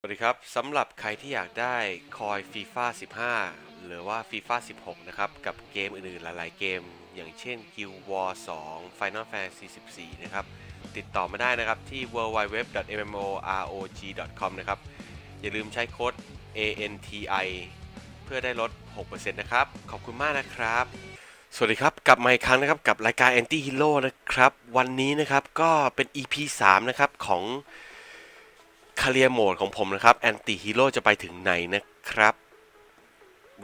สวัสดีครับสำหรับใครที่อยากได้คอย FIFA 15 หรือว่า FIFA 16 นะครับ กับเกมอื่นๆ หลายๆ เกม อย่างเช่น Guild War 2 Final Fantasy 14 นะครับ ติดต่อมาได้นะครับที่ www.mmorog.com นะครับ อย่าลืมใช้โค้ด ANTI เพื่อได้ลด 6%นะครับ ขอบคุณมากนะครับ สวัสดีครับ กลับมาอีกครั้งนะครับ กับรายการ Anti Hero นะครับ วันนี้นะครับก็เป็น EP 3 นะครับของ คาเรียโหมดของผมนะครับแอนตี้ฮีโร่จะไปถึงไหนนะครับ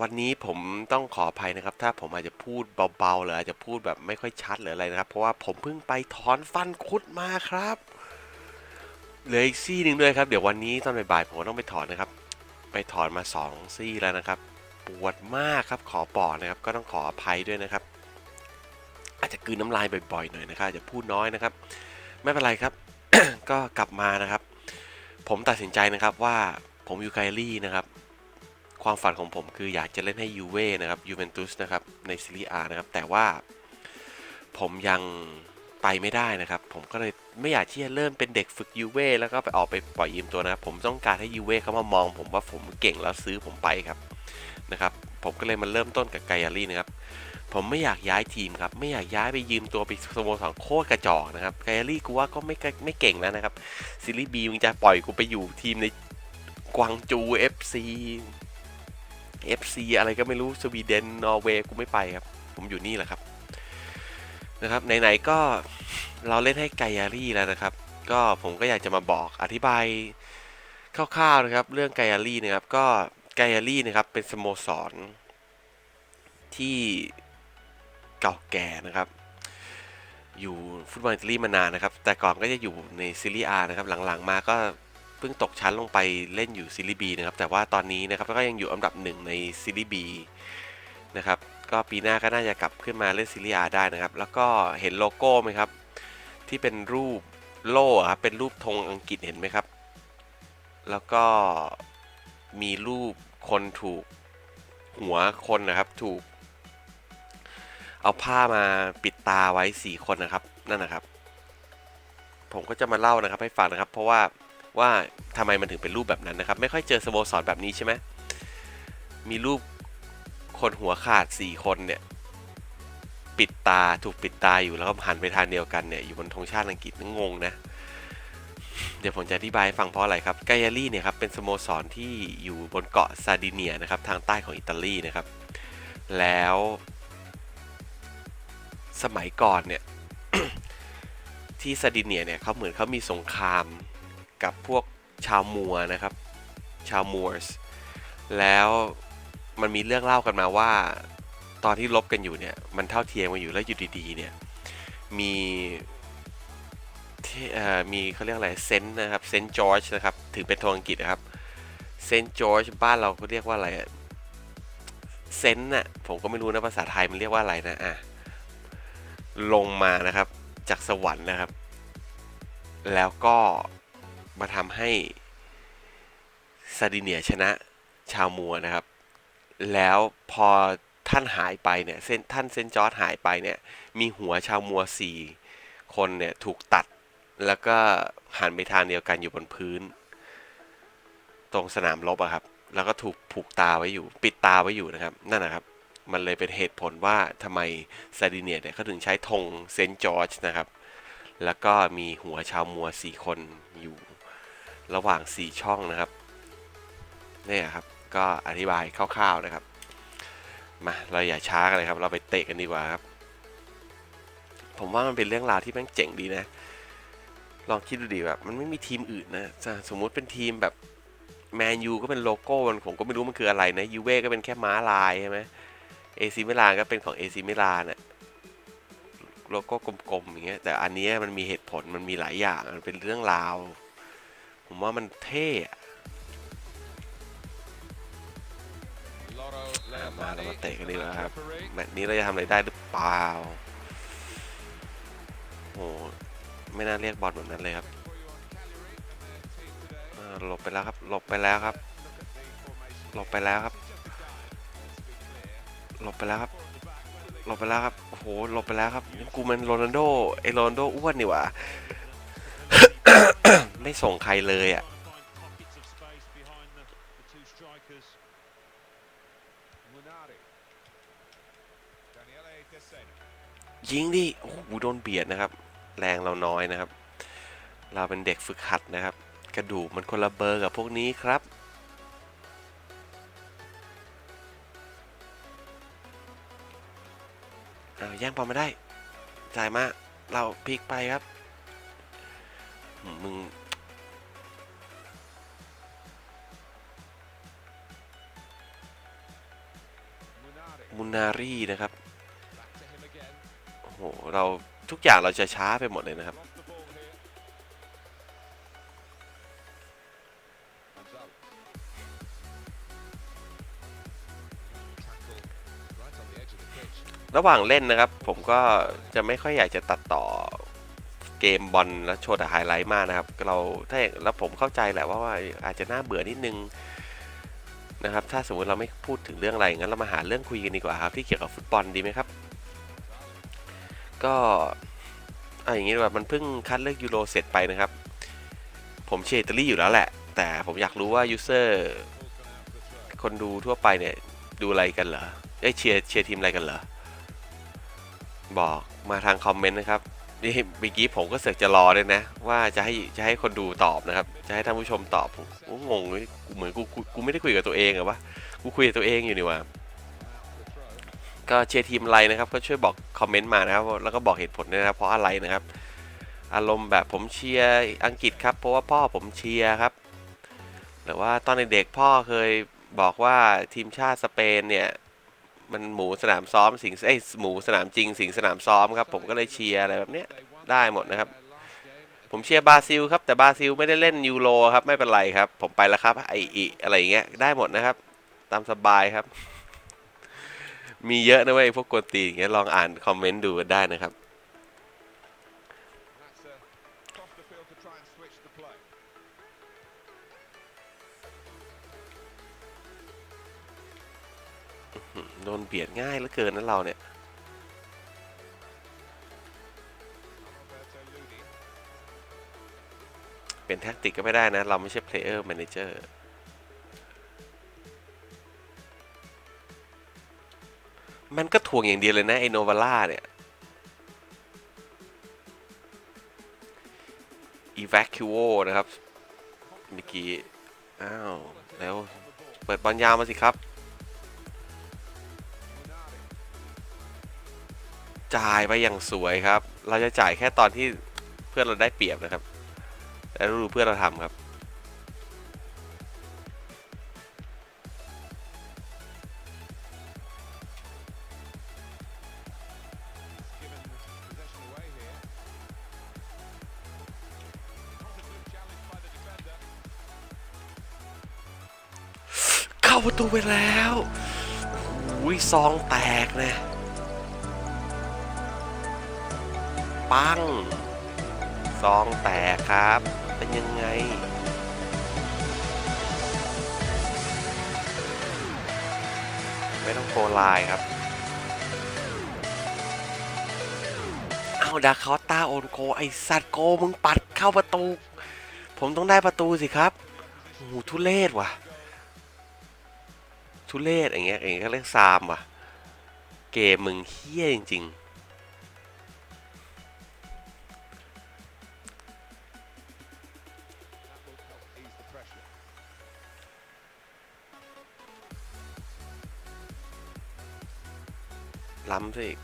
วันนี้ผมต้องขออภัยนะครับ ถ้าผมอาจจะพูดเบาๆหรืออาจจะพูดแบบไม่ค่อยชัดหรืออะไรนะครับ เพราะว่าผมเพิ่งไปถอนฟันคุดมาครับเหลืออีกซี่หนึ่งด้วยครับ เดี๋ยววันนี้ตอนบ่ายๆผมก็ต้องไปถอนนะครับ ไปถอนมาสองซี่แล้วนะครับ ปวดมากครับขอปอกนะครับ ก็ต้องขออภัยด้วยนะครับ อาจจะกืนน้ำลายบ่อยๆหน่อยนะครับอาจจะพูดน้อยนะครับ ไม่เป็นไรครับ ก็กลับมานะครับ ผมตัดสินใจนะครับว่าผมอยู่ไกลี่นะครับความฝันของผมคืออยากจะเล่นให้ยูเว่นะครับยูเวนตุสนะครับในซีรีอานะครับแต่ว่าผมยังไปไม่ได้นะครับ ผมก็เลยไม่อยากที่จะเริ่มเป็นเด็กฝึกยูเว่แล้วก็ไปออกไปปล่อยยืมตัวนะครับ ผมต้องการให้ยูเว่เขามามอง ผมว่าผมเก่งแล้วซื้อผมไปครับนะครับ ผมก็เลยมาเริ่มต้นกับไกอารี่นะครับ ผมไม่อยากย้ายทีมครับ ไม่อยากย้ายไปยืมตัวไปสโมสรโคตรกระจอกนะครับไกอารี่กูว่าก็ไม่ไม่เก่งแล้วนะครับซีรีส์บีมึงจะปล่อยกูไปอยู่ทีมในกวางจู FC FC อะไรก็ไม่รู้สวีเดนนอร์เวย์กูไม่ไปครับ ผมอยู่นี่แหละครับนะครับไหนๆก็เราเล่นให้ไกอารี่แล้วนะครับ ก็ผมก็อยากจะมาบอกอธิบายคร่าวๆนะครับ เรื่องไกอารี่นะครับ ก็ไกอารี่นะครับเป็นสโมสรที่ เก่าแก่นะครับ อยู่ฟุตบอลอิตาลีมานานนะครับ แต่ก่อนก็จะอยู่ในซีรีส์นะครับ หลังๆมาก็เพิ่งตกชั้นลงไปเล่นอยู่ซีรีส์ B นะครับ แต่ว่าตอนนี้นะครับก็ยังอยู่อันดับหนึ่งในซีรีส์ B นะครับ ก็ปีหน้าก็น่าจะกลับขึ้นมาเล่นซีรีส์ได้นะครับ แล้วก็เห็นโลโก้ไหมครับ ที่เป็นรูปโล่ครับ เป็นรูปธงอังกฤษเห็นไหมครับ แล้วก็มีรูปคนถูกหัวคนนะครับ ถูก เอาผ้ามาปิดตาไว้สี่คนนะครับนั่นนะครับ ผมก็จะมาเล่านะครับให้ฟังนะครับ เพราะว่าว่าทำไมมันถึงเป็นรูปแบบนั้นนะครับ ไม่ค่อยเจอสโมสรแบบนี้ใช่ไหมมีรูปคนหัวขาดสี่คนเนี่ยปิดตาถูกปิดตาอยู่แล้วก็หันไปทางเดียวกันเนี่ยอยู่บนธงชาติอังกฤษนึกงงนะเดี๋ยวผมจะอธิบายให้ฟังเพราะอะไรครับไกอารี่เนี่ยครับเป็นสโมสรที่อยู่บนเกาะซาดิเนียนะครับทางใต้ของอิตาลีนะครับ แล้ว สมัยก่อนเนี่ย ที่ซาดิเนียเนี่ยเขาเหมือนเขามีสงครามกับพวกชาวมัวนะครับ ชาวมัวร์แล้วมันมีเรื่องเล่ากันมาว่า ตอนที่ลบกันอยู่เนี่ย มันเท่าเทียมกันอยู่แล้วอยู่ดีๆเนี่ย มีที่เอ่อมีเขาเรียกอะไรเซนต์นะครับเซนต์จอร์จนะครับถือเป็นธงอังกฤษนะครับเซนต์จอร์จบ้านเราเขาเรียกว่าอะไรเซนต์น่ะผมก็ไม่รู้นะภาษาไทยมันเรียกว่าอะไรนะอะ ลงมานะครับ จากสวรรค์นะครับ แล้วก็มาทำให้ซาดิเนียชนะชาวมัวนะครับ แล้วพอท่านหายไปเนี่ยเส้นท่านเซนจอร์ดหายไปเนี่ย มีหัวชาวมัวสี่คนเนี่ยถูกตัดแล้วก็หันไปทางเดียวกันอยู่บนพื้น ตรงสนามรบอะครับ แล้วก็ถูกผูกตาไว้อยู่ ปิดตาไว้อยู่นะครับ นั่นนะครับ มันเลยเป็นเหตุผลว่าทำไมซาดิเนียเนี่ยเขาถึงใช้ธงเซนต์จอร์จนะครับ แล้วก็มีหัวชาวมัวสี่คนอยู่ระหว่างสี่ช่องนะครับเนี่ยครับก็อธิบายคร่าวๆนะครับมาเราอย่าช้ากันเลยครับ เราไปเตะกันดีกว่าครับ ผมว่ามันเป็นเรื่องราวที่แม่งเจ๋งดีนะ ลองคิดดูดิแบบมันไม่มีทีมอื่นนะสมมุติเป็นทีมแบบแมนยูก็เป็นโลโก้มันผมก็ไม่รู้มันคืออะไรนะยูเว่ก็เป็นแค่ม้าลายใช่ไหม เอซิมิลานก็เป็นของเอซิมิลานน่ะโลโก้กลมๆอย่างเงี้ยแต่อันนี้มันมีเหตุผลมันมีหลายอย่างมันเป็นเรื่องราว ผมว่ามันเท่อะมาเรามาเตะกันดีกว่าครับแมตช์นี้เราจะทำอะไรได้หรือเปล่าโอ้ไม่น่าเรียกบอลแบบนั้นเลยครับหลบไปแล้วครับ หลบไปแล้วครับ หลบไปแล้วครับ หลบไปแล้วครับ หลบไปแล้วครับ โอ้โห หลบไปแล้วครับ กูมันโรนัลโดไอโรนัลโดอ้วนนี่หว่า ไม่ส่งใครเลยอะ ยิงดิ โอ้โห โดนเบียดนะครับ แรงเราน้อยนะครับ เราเป็นเด็กฝึกหัดนะครับ กระดูกมันคนละเบอร์กับพวกนี้ครับ แย่งบอลมาได้ จ่ายมา เราพลิกไปครับ มึง มุนารีนะครับ โอ้โห เราทุกอย่างเราจะช้าไปหมดเลยนะครับ ระหว่างเล่นนะครับ ผมก็จะไม่ค่อยอยากจะตัดต่อเกมบอลแล้วโชว์แต่ไฮไลท์มากนะครับ เราถ้าแล้วผมเข้าใจแหละว่าว่าอาจจะน่าเบื่อนิดนึงนะครับ ถ้าสมมติเราไม่พูดถึงเรื่องอะไรงั้นเรามาหาเรื่องคุยกันดีกว่าครับ ที่เกี่ยวกับฟุตบอลดีไหมครับ ก็เอาอย่างนี้ดีกว่ามันเพิ่งคัดเลือกยูโรเสร็จไปนะครับ ผมเชียร์อิตาลีอยู่แล้วแหละ แต่ผมอยากรู้ว่ายูเซอร์คนดูทั่วไปเนี่ยดูอะไรกันเหรอเอ้ยเชียร์เชียร์ทีมอะไรกันเหรอ บอกมาทางคอมเมนต์นะครับนี่เมื่อกี้ผมก็เสือกจะรอเลยนะ ว่าจะให้จะให้คนดูตอบนะครับ จะให้ท่านผู้ชมตอบผมผมงงเลยเหมือนกูกูไม่ได้คุยกับตัวเองเหรอวะกูคุยกับตัวเองอยู่นี่ว่าก็เชียร์ทีมอะไรนะครับ ก็ช่วยบอกคอมเมนต์มานะครับ แล้วก็บอกเหตุผลด้วยนะครับเพราะอะไรนะครับ อารมณ์แบบผมเชียร์อังกฤษครับ เพราะว่าพ่อผมเชียร์ครับหรือว่าตอนเด็กๆพ่อเคยบอกว่าทีมชาติสเปนเนี่ย มันหมูสนามซ้อมสิงไอ้หมูสนามจริงสิงสนามซ้อมครับ ผมก็เลยเชียร์อะไรแบบเนี้ยได้หมดนะครับ ผมเชียร์บราซิลครับ แต่บราซิลไม่ได้เล่นยูโรครับไม่เป็นไรครับ ผมไปแล้วครับไออีอะไรอย่างเงี้ยได้หมดนะครับ ตามสบายครับ มีเยอะนะเว้ยพวกกวนตีอย่างเงี้ยลองอ่านคอมเมนต์ดูได้นะครับ โดนเบียดง่ายเหลือเกินนะเราเนี่ย เป็นแท็กติกก็ไม่ได้นะ เราไม่ใช่เพลเยอร์แมเนเจอร์มันก็ถ่วงอย่างเดียวเลยนะไอโนวาล่าเนี่ย evacuo นะครับ เมื่อกี้ อ้าว แล้ว เปิดบอลยาวมาสิครับ จ่ายไปอย่างสวยครับ เราจะจ่ายแค่ตอนที่เพื่อนเราได้เปรียบนะครับ แล้วดูเพื่อนเราทำครับ เข้าประตูไปแล้วอุ้ยซองแตกเนะ ปังซองแตกครับ เป็นยังไง ไม่ต้องโกไลน์ครับ เอาดาคอตตาโอนโก ไอสัตว์โกมึงปัดเข้าประตู ผมต้องได้ประตูสิครับโอ้โหทุเลศว่ะ ทุเลศอย่างเงี้ยอย่างเงี้ยเรียกซามว่ะ เกมมึงเฮี้ยจริง That ้ำซะอีก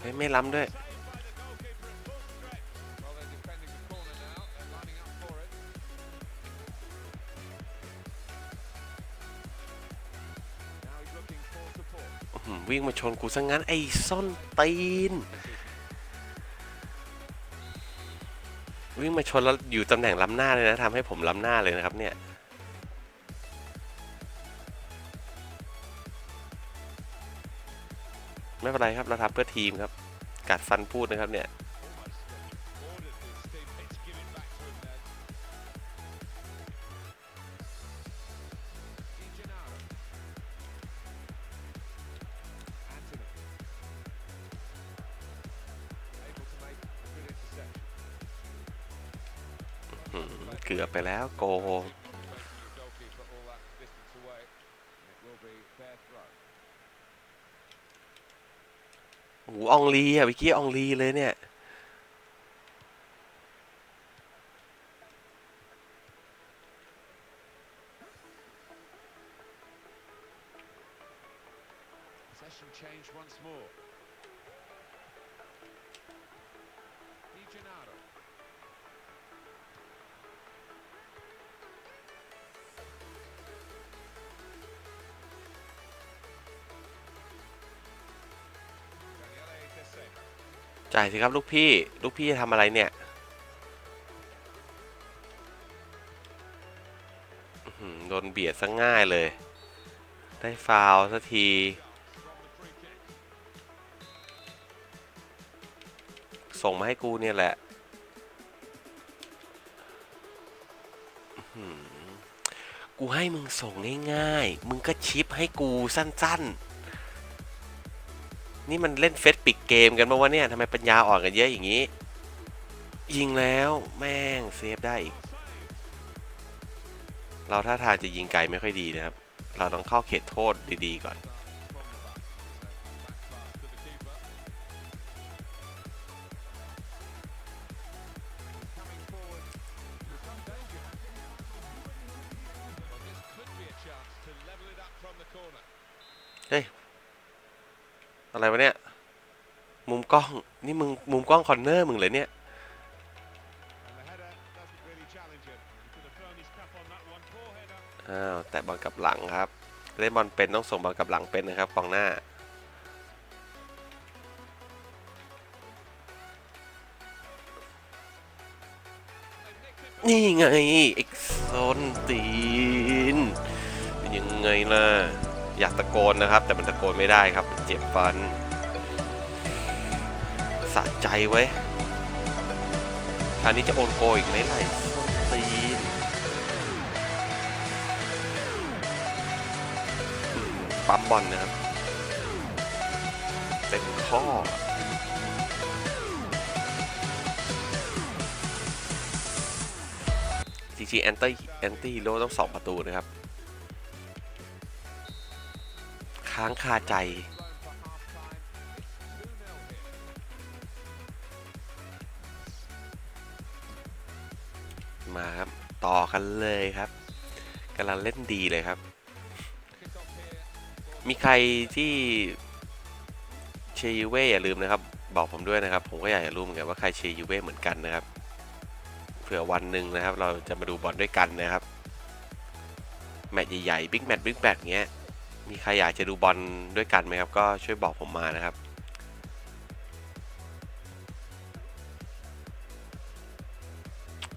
เฮ้ยไม่ล้ำด้วย วิ่งมาชนกูซะงงั้น ไอ้ซ่อนตีน วิ่งมาชนแล้วอยู่ตำแหน่งล้ำหน้าเลยนะทำให้ผมล้ำหน้าเลยนะครับเนี่ย ไม่เป็นไรครับเราทำเพื่อทีมครับ กัดฟันพูดนะครับเนี่ยเกือบไปแล้วโก หูอองลีอะวิกกี้อองลีเลยเนี่ย Possession change once more. จ่ายสิครับลูกพี่ ลูกพี่จะทำอะไรเนี่ยโดนเบียดซะง่ายเลย ได้ฟาวสักทีส่งมาให้กูเนี่ยแหละ กูให้มึงส่งง่ายๆ มึงก็ชิปให้กูสั้น ๆ นี่มันเล่นเฟสปิกเกมกันปะวะเนี่ยทำไมปัญญาอ่อนกันเยอะอย่างนี้ ยิงแล้วแม่งเซฟได้อีก เราท่าทางจะยิงไกลไม่ค่อยดีนะครับ เราต้องเข้าเขตโทษดีๆก่อน กล้อง นี่มึงมุมกล้องคอนเนอร์มึงเลยเนี่ย อ้าว แต่บอลกลับหลังครับ เล่นบอลเป็นต้องส่งบอลกลับหลังเป็นนะครับกองหน้า นี่ไงเอ็กโซนตีนเป็นยังไงล่ะ อยากตะโกนนะครับ แต่มันตะโกนไม่ได้ครับ เจ็บฟัน สะใจไว้คราวนี้จะโอนโกอีกไหมล่ไอ้ส้นตีนปั๊มบอลนะครับเต็มข้อจริงๆแอนตี้แอนตี้ฮีโร่ต้องสองประตูนะครับ ค้างคาใจ กันเลยครับกำลังเล่นดีเลยครับ มีใครที่เชียร์ยูเว่อย่าลืมนะครับ บอกผมด้วยนะครับ ผมก็อยากจะรู้เหมือนกันว่าใครเชียร์ยูเว่เหมือนกันนะครับ เผื่อวันหนึ่งนะครับ เราจะมาดูบอลด้วยกันนะครับ แมตช์ใหญ่ๆบิ๊กแมตช์บิ๊กแมตช์เงี้ย มีใครอยากจะดูบอลด้วยกันไหมครับ ก็ช่วยบอกผมมานะครับ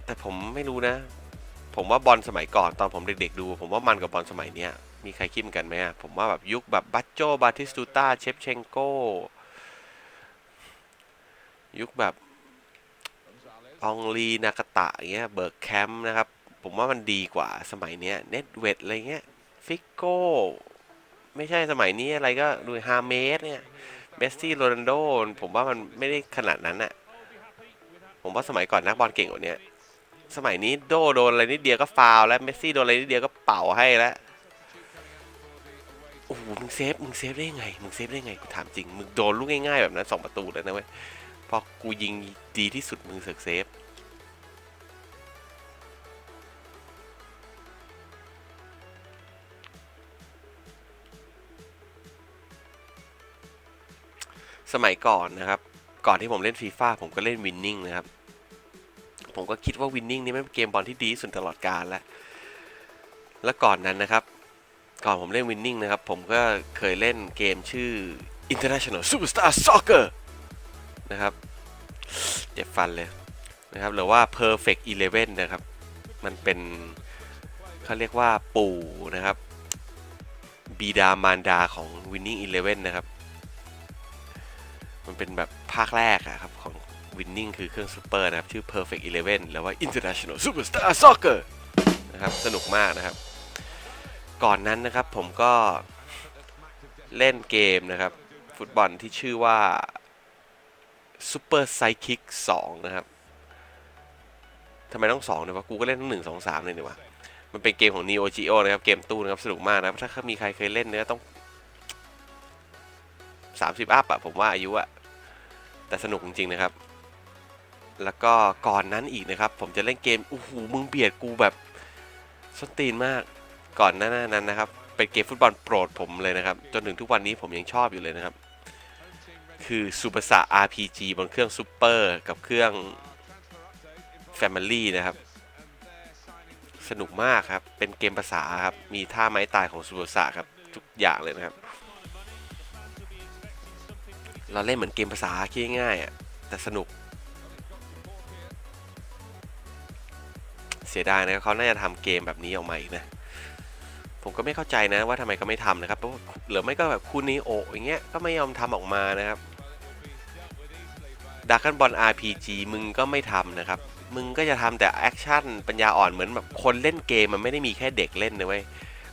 แต่ผมไม่รู้นะ ผมว่าบอลสมัยก่อนตอนผมเด็กๆดู ผมว่ามันกับบอลสมัยเนี้ยมีใครคิดเหมือนกันไหมผมว่าแบบยุคแบบบัตโจบาติสตูตาเชฟเชงโกยุคแบบองลีนากตะอย่างเงี้ยเบิร์กแคมป์นะครับ ผมว่ามันดีกว่าสมัยเนี้ยเน็ตเวดอะไรเงี้ยฟิกโก้ไม่ใช่สมัยนี้อะไรก็ดูฮาเมสเนี่ยเมสซี่โรนัลโดผมว่ามันไม่ได้ขนาดนั้นอะผมว่าสมัยก่อนนักบอลเก่งกว่านี้ สมัยนี้โดโดนอะไรนิดเดียวก็ฟาวแล้วเมสซี่โดนอะไรนิดเดียวก็เป่าให้แล้วโอ้โหมึงเซฟมึงเซฟได้ไงมึงเซฟได้ไงกูถามจริงมึงโดนลูกง่ายๆแบบนั้นสองประตูเลยนะเว้ยพอกูยิงดีที่สุดมึงเสกเซฟสมัยก่อนนะครับ ก่อนที่ผมเล่นฟีฟ่าผมก็เล่นวินนิ่งนะครับ ผมก็คิดว่าวินนิ่งนี่ไม่เป็นเกมบอลที่ดีที่สุดตลอดกาลแล้ว แล้วก่อนนั้นนะครับ ก่อนผมเล่นวินนิ่งนะครับ ผมก็เคยเล่นเกมชื่อ International Superstar Soccer นะครับ เจ็บฟันเลยนะครับ หรือว่า Perfect Eleven นะครับ มันเป็นเขาเรียกว่าปู่นะครับบีดามารดาของ Winning Eleven นะครับ มันเป็นแบบภาคแรกอะครับ ของ Winning คือเครื่องซูเปอร์นะครับ ชื่อ Perfect Eleven หรือว่า International Superstar Soccer นะครับ สนุกมากนะครับ ก่อนนั้นนะครับผมก็เล่นเกมนะครับ ฟุตบอลที่ชื่อว่า Super Sidekick 2นะครับทำไมต้อง 2 เนี่ยวะ กูก็เล่นทั้งหนึ่งสองสามเลยเนี่ยวะมันเป็นเกมของ Neo Geo นะครับ เกมตู้นะครับ สนุกมากนะครับถ้ามีใครเคยเล่นเนี่ยต้อง 30 อัพอะผมว่าอายุอะแต่สนุกจริงๆนะครับ แล้วก็ก่อนนั้นอีกนะครับ ผมจะเล่นเกมโอ้โหมึงเบียดกูแบบส้นตีนมากก่อนหน้านั้นนะครับ เป็นเกมฟุตบอลโปรดผมเลยนะครับ จนถึงทุกวันนี้ผมยังชอบอยู่เลยนะครับ คือซูเปอร์สะ RPG บนเครื่องซูเปอร์กับเครื่อง Family นะครับ สนุกมากครับ เป็นเกมภาษาครับ มีท่าไม้ตายของซูเปอร์สะครับ ทุกอย่างเลยนะครับ เราเล่นเหมือนเกมภาษาคิดง่ายๆอะแต่สนุก สียดายนะเขาน่าจะทำเกมแบบนี้ออกมาอีกนะผมก็ไม่เข้าใจนะว่าทำไมเขาไม่ทำนะครับเพราะหรือไม่ก็แบบคูนิโออย่างเงี้ยก็ไม่ยอมทำออกมานะครับดักกันบอล RPG มึงก็ไม่ทำนะครับ มึงก็จะทำแต่แอคชั่นปัญญาอ่อนเหมือนแบบคนเล่นเกมมันไม่ได้มีแค่เด็กเล่นนะเว้ย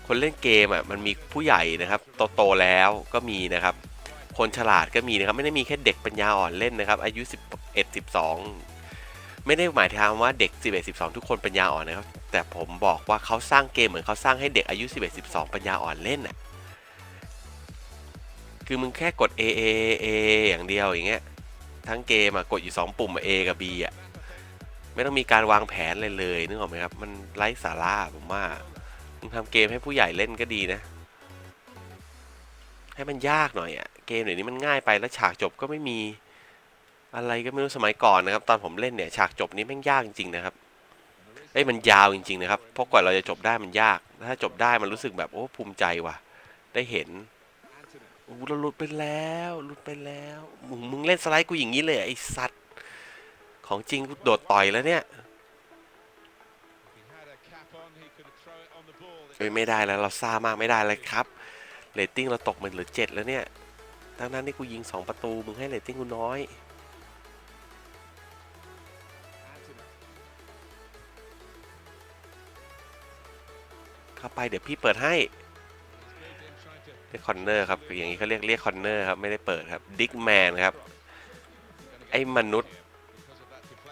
คนเล่นเกมอะมันมีผู้ใหญ่นะครับโตๆแล้วก็มีนะครับ คนฉลาดก็มีนะครับไม่ได้มีแค่เด็กปัญญาอ่อนเล่นนะครับ อายุ 11 12 ไม่ได้หมายความว่าเด็ก 11 12 ทุกคนปัญญาอ่อนนะครับ แต่ผมบอกว่าเขาสร้างเกมเหมือนเขาสร้างให้เด็กอายุ 11 12 ปัญญาอ่อนเล่นน่ะ คือมึงแค่กด A A A อย่างเดียวอย่างเงี้ย ทั้งเกมอะกดอยู่ 2 ปุ่มอะ A กับ B อะไม่ต้องมีการวางแผนเลยเลยนึกออกไหมครับ มันไร้สาระผมว่า มึงทำเกมให้ผู้ใหญ่เล่นก็ดีนะ ให้มันยากหน่อยอะเกมเดี๋ยวนี้มันง่ายไปแล้วฉากจบก็ไม่มี อะไรก็ไม่รู้สมัยก่อนนะครับตอนผมเล่นเนี่ยฉากจบนี้แม่งยากจริงๆนะครับเอ้ยมันยาวจริงๆนะครับเพราะกว่าเราจะจบได้มันยาก ถ้าจบได้มันรู้สึกแบบโอ้ภูมิใจว่ะ ได้เห็นโอ้เราหลุดไปแล้วหลุดไปแล้วมึงมึงเล่นสไลด์กูอย่างนี้เลยไอ้สัตว์ของจริงกูโดดต่อยแล้วเนี่ยเอ้ยไม่ได้แล้วเราซ่ามากไม่ได้เลยครับเรตติ้งเราตกมันเหลือเจ็ดแล้วเนี่ยทั้งนั้นที่กูยิงสองประตูมึงให้เรตติ้งกูน้อย เข้าไปเดี๋ยวพี่เปิดให้เรียกคอนเนอร์ครับอย่างนี้เขาเรียกเรียกคอนเนอร์ครับไม่ได้เปิดครับดิกแมนครับไอ้มนุษย์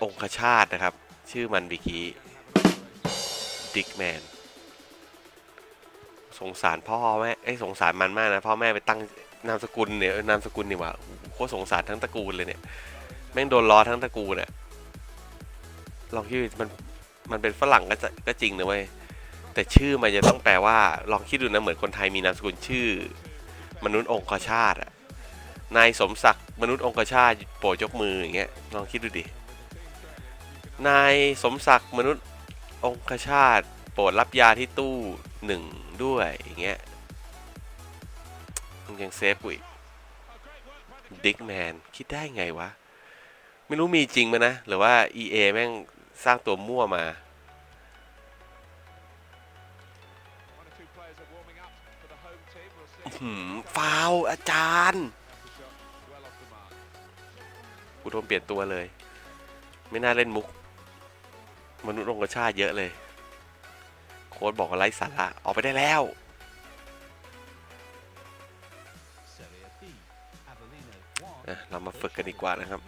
องคชาตนะครับ ชื่อมันบิกี้ดิกแมนสงสารพ่อแม่ไอ้สงสารมันมากนะพ่อแม่ไปตั้งนามสกุลเนี่ยนามสกุลนี่ว่าโอ้โหโคตรสงสารทั้งตระกูลเลยเนี่ยแม่งโดนล้อทั้งตระกูลเนี่ยลองคิดมันมันเป็นฝรั่งก็จะก็จริงนะเว้ย แต่ชื่อมันจะต้องแปลว่า ลองคิดดูนะเหมือนคนไทยมีนามสกุลชื่อ มนุษย์องคชาตอะนายสมศักดิ์มนุษย์องคชาตโปรดยกมืออย่างเงี้ยลองคิดดูดินายสมศักดิ์มนุษย์องคชาตโปรดรับยาที่ตู้หนึ่งด้วยอย่างเงี้ยมึงยังเซฟกูอีกดิกแมนคิดได้ไงวะ ไม่รู้มีจริงไหมนะ หรือว่า EA แม่งสร้างตัวมั่วมา หืมฟาวล์อาจารย์กูโดนเปลี่ยนตัวเลย ไม่น่าเล่นมุก มนุษย์องคชาติเยอะเลย โค้ดบอกว่าไร้สาระออกไปได้แล้วนะเรามาฝึกกันดีกว่านะครับ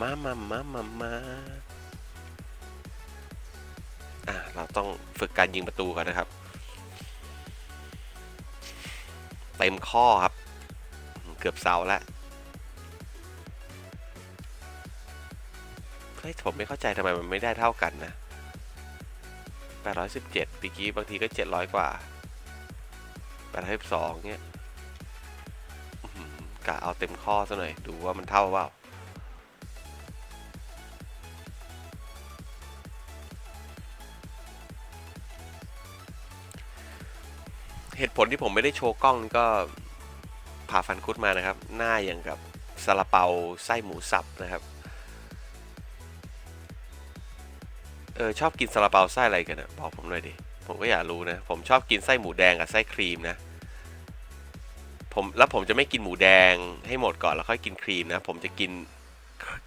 มามามามามาอะเราต้องฝึกการยิงประตูก่อนนะครับ เต็มข้อครับ เกือบเสาแล้วเฮ้ยผมไม่เข้าใจทำไมมันไม่ได้เท่ากันนะ 817ปีกี้บางทีก็ 700 กว่า812เงี้ยกะเอาเต็มข้อซะหน่อย ดูว่ามันเท่าเปล่า เหตุผลที่ผมไม่ได้โชว์กล้องก็ผ่าฟันคุดมานะครับ หน้าอย่างกับซาลาเปาไส้หมูสับนะครับเออชอบกินซาลาเปาไส้อะไรกันนะบอกผมหน่อยดิผมก็อยากรู้นะ ผมชอบกินไส้หมูแดงกับไส้ครีมนะผมแล้วผมจะไม่กินหมูแดงให้หมดก่อนแล้วค่อยกินครีมนะ ผมจะกิน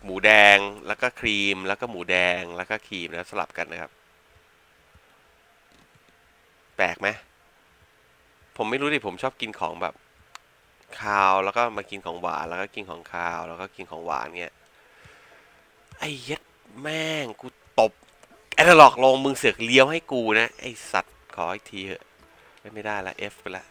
หมูแดงแล้วก็ครีม แล้วก็หมูแดงแล้วก็ครีมนะสลับกันนะครับ แปลกไหม ผมไม่รู้ดิผมชอบกินของแบบคาวแล้วก็มากินของหวานแล้วก็กินของคาวแล้วก็กินของหวานเงี้ยไอ้ย็ดแม่งกูตบแอนาล็อกลงมึงเสือกเลี้ยวให้กูนะ ไอสัตว์ขออีกทีเถอะไม่ได้ละ F ไปละ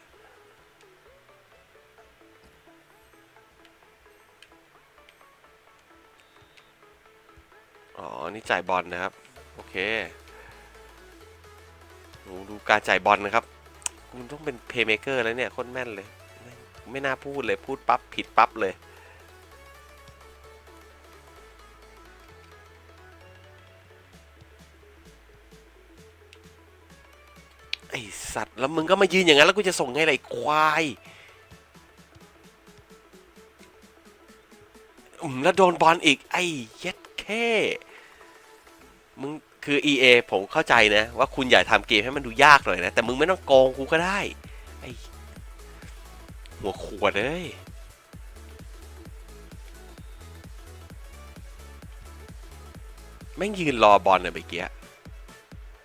อ๋อ นี่จ่ายบอลนะครับ โอเคดูการจ่ายบอลนะครับ คุณต้องเป็นเพย์เมเกอร์แล้วเนี่ยโคนแม่นเลยไม่ไม่น่าพูดเลยพูดปั๊บผิดปั๊บเลย ไอสัตว์ แล้วมึงก็มายืนอย่างนั้น แล้วกูจะส่งไงล่ะไอควายอืมแล้วโดนบอลอีก ไอ้เย็ดแค่มึง คือ EA ผมเข้าใจนะ ว่าคุณอยากทำเกมให้มันดูยากหน่อยนะ แต่มึงไม่ต้องโกงกูก็ได้ไอหัวขวดเอ้ยแม่งยืนรอบอลอะเมื่อกี้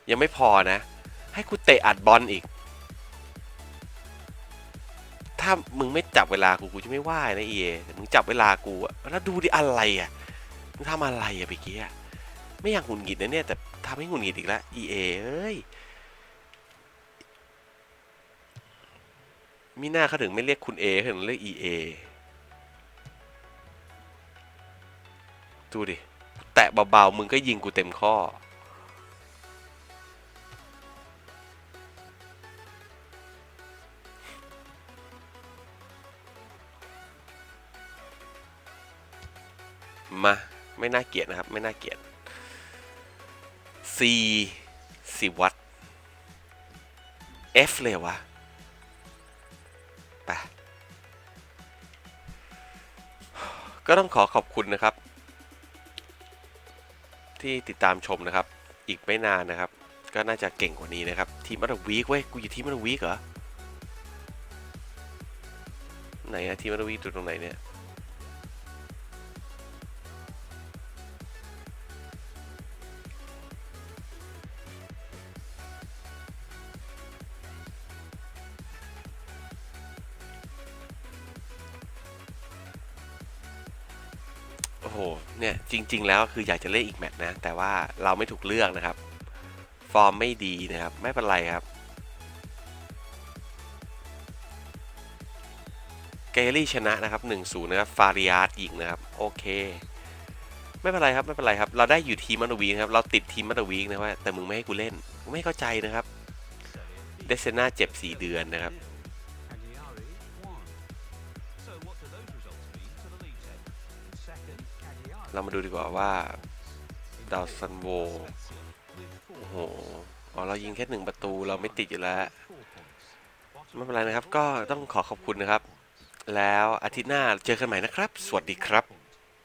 ยังไม่พอนะ ให้กูเตะอัดบอลอีก ถ้ามึงไม่จับเวลากูกูจะไม่ว่านะเอแต่มึงจับเวลากูแล้วดูดิอะไรอะมึงทำอะไรอะเมื่อกี้อะ ไม่อยากหงุดหงิดนะเนี่ย แต่ทำให้หงุดหงิดอีกแล้ว EA เอ้ยมีหน้าเขาถึงไม่เรียกคุณเอเขาถึงเรียก EA ดูดิ แตะเบาๆ มึงก็ยิงกูเต็มข้อ มา ไม่น่าเกลียดนะครับ ไม่น่าเกลียด C สิวัต F เลยวะไปก็ต้องขอขอบคุณนะครับ ที่ติดตามชมนะครับ อีกไม่นานนะครับ ก็น่าจะเก่งกว่านี้นะครับ ทีมอัลวีคเว้ย กูอยู่ทีมอัลวีคเหรอ ไหนอะทีมอัลวีคอยู่ตรงไหนเนี่ย จริง ๆ แล้วคืออยากจะเล่นอีกแมตช์นะ แต่ว่าเราไม่ถูกเลือกนะครับ ฟอร์มไม่ดีนะครับ ไม่เป็นไรครับเกลลี่ชนะนะครับ1-0นะครับ ฟาริอาร์ดยิงนะครับ โอเค ไม่เป็นไรครับ ไม่เป็นไรครับ เราได้อยู่ทีมมัตวีนะครับ เราติดทีมมัตวีนะว่าแต่มึงไม่ให้กูเล่น ไม่เข้าใจนะครับ เดซเซนาเจ็บ 4 เดือนนะครับ เรามาดูดีกว่าว่าดาวซันโวโอ้โหอ๋อเรายิงแค่หนึ่งประตูเราไม่ติดอยู่แล้วไม่เป็นไรนะครับ ก็ต้องขอขอบคุณนะครับ แล้วอาทิตย์หน้าเจอกันใหม่นะครับ สวัสดีครับ